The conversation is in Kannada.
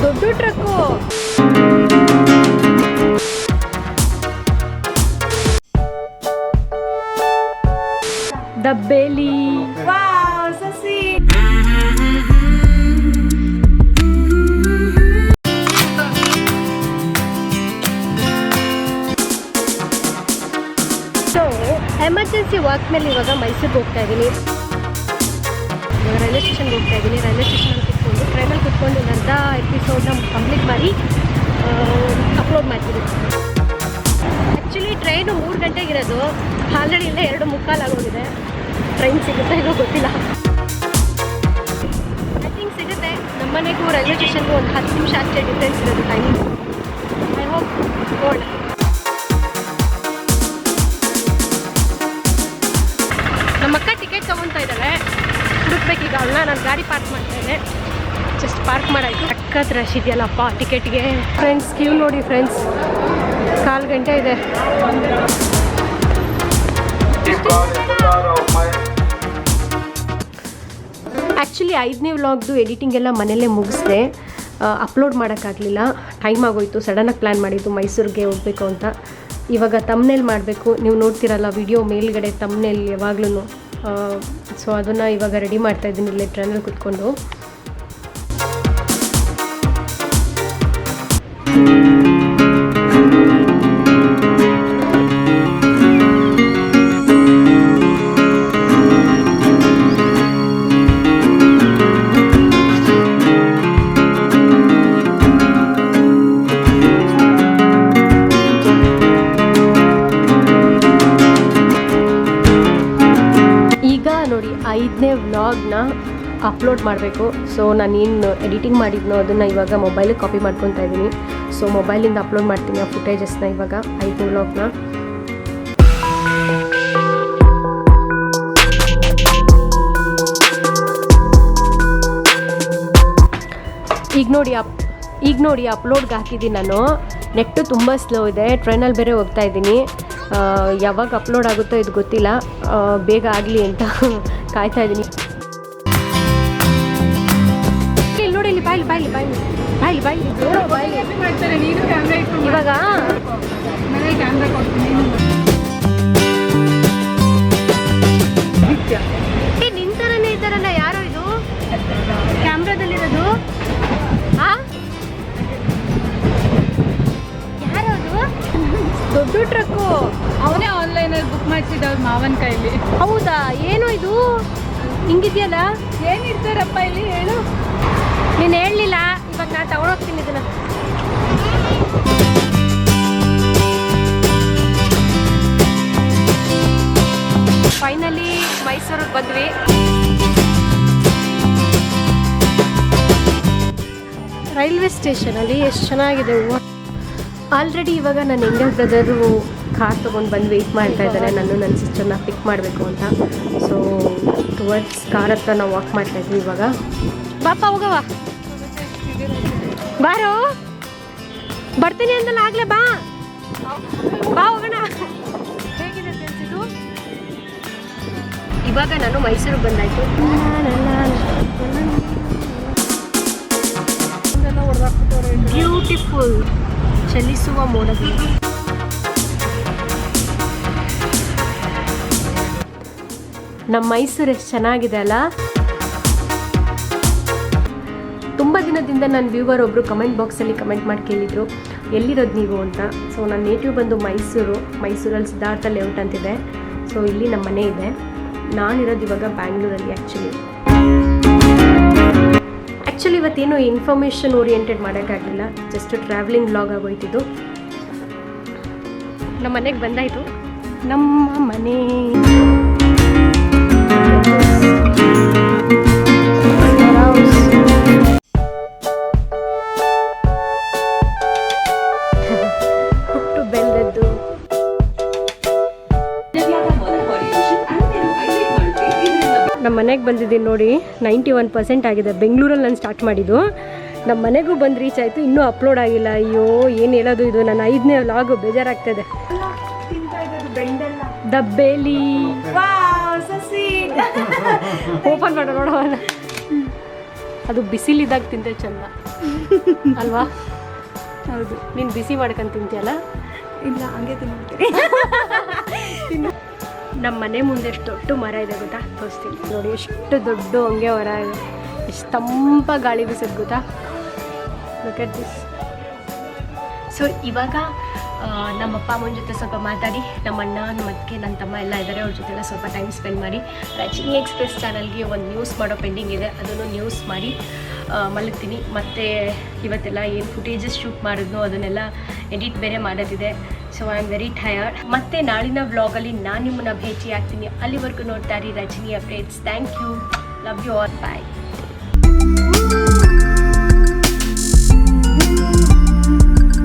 ದೊಡ್ಡ ಟ್ರಕ್ಕು ದಬ್ಬೇಲಿ ವಾವ್ ಸಸಿ ಸೊ ಎಮರ್ಜೆನ್ಸಿ ವಾಕ್ ಮೇಲೆ ಇವಾಗ ಮೈಸೂರಿಗೆ ಹೋಗ್ತಾ ಇದ್ದೀನಿ ಇವಾಗ ರೈಲ್ವೆ ಸ್ಟೇಷನ್ಗೆ ಹೋಗ್ತಾ ಇದ್ದೀನಿ ರೈಲ್ವೆ ಸ್ಟೇಷನಲ್ಲಿ ಕುತ್ಕೊಂಡು ಟ್ರೈನಲ್ಲಿ ಕುತ್ಕೊಂಡು ಅರ್ಧ ಎಪಿಸೋಡ್ನ ಕಂಪ್ಲೀಟ್ ಮಾಡಿ ಅಪ್ಲೋಡ್ ಮಾಡ್ತೀನಿ ಆ್ಯಕ್ಚುಲಿ ಟ್ರೈನು ಮೂರು ಗಂಟೆಗಿರೋದು. ಆಲ್ರೆಡಿ ಇಲ್ಲ ಎರಡು ಮುಕ್ಕಾಲು ಆಗೋಗಿದೆ. ಟ್ರೈನ್ ಸಿಗುತ್ತೆ ಏನೋ ಗೊತ್ತಿಲ್ಲ. ಐ ಥಿಂಕ್ ಸಿಗುತ್ತೆ ನಮ್ಮನೆಗೂ ರೈಲ್ವೆ ಸ್ಟೇಷನ್ಗೂ ಒಂದು ಹತ್ತು ನಿಮಿಷ ಅಷ್ಟೇ ಡಿಫ್ರೆನ್ಸ್ ಇರೋದು ಟೈಮಿಂಗ್ ಐ ಹೋಪ್ ನೋಡೋಣ ನಮ್ಮ ಅಕ್ಕ ಟಿಕೆಟ್ ತೊಗೊತಾ ಇದ್ದಾಳೆ. ಹುಡುಕ್ಬೇಕೀಗ ಅವಳನ್ನ, ನಾನು ಗಾಡಿ ಪಾರ್ಕ್ ಮಾಡ್ತಾ ಇದ್ದೆ. ಜಸ್ಟ್ ಪಾರ್ಕ್ ಮಾಡಾಯ್ತು. ಅಕ್ಕದ ರಶ್ ಇದೆಯಲ್ಲಪ್ಪ, ಟಿಕೆಟ್ಗೆ. ಫ್ರೆಂಡ್ಸ್ ಕ್ಯೂ ನೋಡಿ ಫ್ರೆಂಡ್ಸ್ ಕಾಲು ಗಂಟೆ ಇದೆ. ಆ್ಯಕ್ಚುಲಿ ಐದನೇ ವ್ಲಾಗ್ದು ಎಡಿಟಿಂಗ್ ಎಲ್ಲ ಮನೆಯಲ್ಲೇ ಮುಗಿಸ್ದೆ. ಅಪ್ಲೋಡ್ ಮಾಡೋಕ್ಕಾಗಲಿಲ್ಲ. ಟೈಮ್ ಆಗೋಯ್ತು ಸಡನ್ನಾಗಿ ಪ್ಲ್ಯಾನ್ ಮಾಡಿದ್ದು ಮೈಸೂರಿಗೆ ಹೋಗಬೇಕು ಅಂತ. ಇವಾಗ ತಮ್ಮನೇಲಿ ಮಾಡಬೇಕು. ನೀವು ನೋಡ್ತಿರಲ್ಲ ವಿಡಿಯೋ ಮೇಲ್ಗಡೆ ತಮ್ಮನೇಲಿ ಯಾವಾಗ್ಲೂ ಸೊ ಅದನ್ನು ಇವಾಗ ರೆಡಿ ಮಾಡ್ತಾ ಇದ್ದೀನಿ, ಇಲ್ಲೇ ಟ್ರೈನಲ್ಲಿ ಕುತ್ಕೊಂಡು. ಐದನೇ ವ್ಲಾಗ್ನ ಅಪ್ಲೋಡ್ ಮಾಡಬೇಕು. ಸೊ ನಾನೇನು ಎಡಿಟಿಂಗ್ ಮಾಡಿದ್ನೋ ಅದನ್ನು ಇವಾಗ ಮೊಬೈಲಿಗೆ ಕಾಪಿ ಮಾಡ್ಕೊತಾ ಇದ್ದೀನಿ. ಸೊ ಮೊಬೈಲಿಂದ ಅಪ್ಲೋಡ್ ಮಾಡ್ತೀನಿ ಆ ಫುಟೇಜಸ್ನ ಇವಾಗ ಐದು ವ್ಲಾಗ್ನ ಈಗ ನೋಡಿ ಅಪ್, ಈಗ ನೋಡಿ ಅಪ್ಲೋಡ್ಗೆ ಹಾಕಿದ್ದೀನಿ ನಾನು. ನೆಟ್ಟು ತುಂಬ ಸ್ಲೋ ಇದೆ, ಟ್ರೈನಲ್ಲಿ ಬೇರೆ ಹೋಗ್ತಾ ಇದ್ದೀನಿ. ಯಾವಾಗ ಅಪ್ಲೋಡ್ ಆಗುತ್ತೋ ಇದು ಗೊತ್ತಿಲ್ಲ. ಬೇಗ ಆಗಲಿ ಅಂತ ಕಾಯ್ತಾ ಇದ್ದೀನಿ. ಬಾಯ್ಲಿ ಬಾಯ್ಲಿ. ಬಾಯ್ಲಿ ಬಾಯ್ಲಿ. ಬಾಯ್ಲಿ. ಮಾಡ್ತಾರೆ ನೀನು ಕ್ಯಾಮ್ರಾ ಇಟ್ಕೊಂಡು ಇವಾಗ ಮನೆಗೆ ಕ್ಯಾಮ್ರಾ ಕೊಡ್ತೀನಿ ಏ ನಿನ್ ಥರನೇ ಇದ್ದಾರಲ್ಲ ಯಾರೋ ಇದು? ಕ್ಯಾಮ್ರಾದಲ್ಲಿರೋದು? ಆ? ಯಾರು ಅದು? ದೊಡ್ಡ ಟ್ರಕ್ಕು. ಅವನೇ ಆನ್ಲೈನಲ್ಲಿ ಬುಕ್ ಮಾಡಿಸಿದ ಅವ್ರ ಮಾವನ ಕೈಲಿ. ಹೌದಾ? ಏನು ಇದು? ಹಿಂಗಿದೆಯಲ್ಲ? ಏನಿರ್ತಾರಪ್ಪ ಇಲ್ಲಿ? ಹೇಳು. ನೀನು ಹೇಳಲಿಲ್ಲ, ಇವಾಗ ನಾನು ತಗೊಂಡೋಗ್ತೀನಿ ಇದನ್ನು. ಫೈನಲಿ ಮೈಸೂರಿಗೆ ಬಂದ್ವಿ. ರೈಲ್ವೆ ಸ್ಟೇಷನಲ್ಲಿ ಎಷ್ಟು ಚೆನ್ನಾಗಿದೆ ಹೂವು. ಆಲ್ರೆಡಿ ಇವಾಗ ನನ್ನ ಎಂಗಲ್ ಬ್ರದರು ಕಾರ್ ತೊಗೊಂಡು ಬಂದು ವೆಯ್ಟ್ ಮಾಡ್ತಾ ಇದ್ದಾರೆ. ನಾನು ನನ್ನ ಸಿಸ್ಟರ್ನ ಪಿಕ್ ಮಾಡಬೇಕು ಅಂತ. ಸೊ ಟುವರ್ಡ್ಸ್ ಕಾರ್ ಹತ್ರ ನಾವು ವಾಕ್ ಮಾಡ್ತಾ ಇದ್ವಿ ಇವಾಗ. ಬಾಪ ಹೋಗವ ಬಾರೋ. ಬರ್ತೀನಿ ಅಂತಲ್ಲ ಆಗ್ಲೇ ಬಾ. ಬಾ, ಹೋಗೋಣ. ಹೇಗಿದೆ ಇವಾಗ ನಾನು ಮೈಸೂರಿಗೆ ಬಂದಾಯ್ತು. ಬ್ಯೂಟಿಫುಲ್ ಚಲಿಸುವ ಮೋಡಗಳು. ನಮ್ಮ ಮೈಸೂರು ಎಷ್ಟು ಚೆನ್ನಾಗಿದೆ ಅಲ್ಲ? ತುಂಬ ದಿನದಿಂದ ನನ್ನ ವ್ಯೂವರ್ ಒಬ್ಬರು ಕಮೆಂಟ್ ಬಾಕ್ಸಲ್ಲಿ ಕಮೆಂಟ್ ಮಾಡಿ ಕೇಳಿದರು, ಎಲ್ಲಿರೋದು ನೀವು ಅಂತ? ಸೊ ನನ್ನ ನೇಟಿವ್ ಬಂದು ಮೈಸೂರು, ಮೈಸೂರಲ್ಲಿ ಸಿದ್ಧಾರ್ಥ ಲೇಔಟ್ ಅಂತಿದೆ. ಸೊ ಇಲ್ಲಿ ನಮ್ಮ ಮನೆ ಇದೆ. ನಾನಿರೋದು ಇವಾಗ ಬ್ಯಾಂಗ್ಳೂರಲ್ಲಿ ಆ್ಯಕ್ಚುಲಿ ಆ್ಯಕ್ಚುಲಿ ಇವತ್ತೇನು ಇನ್ಫಾರ್ಮೇಷನ್ ಓರಿಯೆಂಟೆಡ್ ಮಾಡೋಕ್ಕಾಗಲಿಲ್ಲ ಜಸ್ಟ್ ಟ್ರಾವೆಲಿಂಗ್ ಬ್ಲಾಗ್ ಆಗೋಯ್ತಿದ್ದು. ನಮ್ಮ ಮನೆಗೆ ಬಂದಾಯಿತು. ನಮ್ಮ ಮನೆ. ನಮ್ಮ ಮನೆಗೆ ಬಂದಿದ್ದೀನಿ ನೋಡಿ ನೈಂಟಿ ಒನ್ ಪರ್ಸೆಂಟ್ ಆಗಿದೆ. ಬೆಂಗಳೂರಲ್ಲಿ ನಾನು ಸ್ಟಾರ್ಟ್ ಮಾಡಿದ್ದು. ನಮ್ಮ ಮನೆಗೂ ಬಂದು ರೀಚ್ ಆಯಿತು ಇನ್ನೂ ಅಪ್ಲೋಡ್ ಆಗಿಲ್ಲ. ಅಯ್ಯೋ ಏನು ಹೇಳೋದು ಇದು? ನನ್ನ ಐದನೇ ಲಾಗು ಬೇಜಾರಾಗ್ತದೆ ದಬ್ಬೇಲಿ. ಓಪನ್ ಮಾಡೋ ನೋಡೋಣ ಅದು ಬಿಸಿಲಿದ್ದಾಗ ತಿಂತೆ ಚಂದ. ಅಲ್ವಾ? ಹೌದು. ನೀನು ಬಿಸಿ ಮಾಡ್ಕೊಂಡು ತಿಂತೀಯಲ್ಲ? ಇಲ್ಲ ಹಂಗೆ ತಿನ್ಬಿಡ್ತೀನಿ. ನಮ್ಮ ಮನೆ ಮುಂದೆ ಎಷ್ಟು ದೊಡ್ಡ ಮರ ಇದೆ ಗೊತ್ತಾ? ತೋರಿಸ್ತೀನಿ. ನೋಡಿ, ಎಷ್ಟು ದೊಡ್ಡ ಹಂಗೆ ಮರ ಇದೆ. ಎಷ್ಟು ತಂಪ ಗಾಳಿ ಬೀಸೋದು ಗೊತ್ತಾ? ಅಟ್ ದಿಸ್ ಸೊ ಇವಾಗ ನಮ್ಮ ಅಪ್ಪ ಅಮ್ಮನ ಜೊತೆ ಸ್ವಲ್ಪ ಮಾತಾಡಿ ನಮ್ಮ ಅಣ್ಣ ನಮ್ಮ ಅದಕ್ಕೆ ನನ್ನ ತಮ್ಮ ಎಲ್ಲ ಇದ್ದಾರೆ ಅವ್ರ ಜೊತೆ ಎಲ್ಲ ಸ್ವಲ್ಪ ಟೈಮ್ ಸ್ಪೆಂಡ್ ಮಾಡಿ ರಚಿನಿ ಎಕ್ಸ್ಪ್ರೆಸ್ ಚಾನಲ್ಗೆ ಒಂದು ನ್ಯೂಸ್ ಮಾಡೋ ಪೆಂಡಿಂಗ್ ಇದೆ. ಅದನ್ನು ನ್ಯೂಸ್ ಮಾಡಿ ಮಲಗ್ತೀನಿ. ಮತ್ತು ಇವತ್ತೆಲ್ಲ ಏನು ಫುಟೇಜಸ್ ಶೂಟ್ ಮಾಡಿದ್ನೋ ಅದನ್ನೆಲ್ಲ ಎಡಿಟ್ ಬೇರೆ ಮಾಡೋದಿದೆ. So I am very tired ಮತ್ತು ನಾಳಿನ ವ್ಲಾಗಲ್ಲಿ ನಾನು ನಿಮ್ಮನ್ನ ಭೇಟಿ ಆಗ್ತೀನಿ ಅಲ್ಲಿವರೆಗೂ ನೋಡ್ತಾ ಇರಿ Rajani updates thank you love you all bye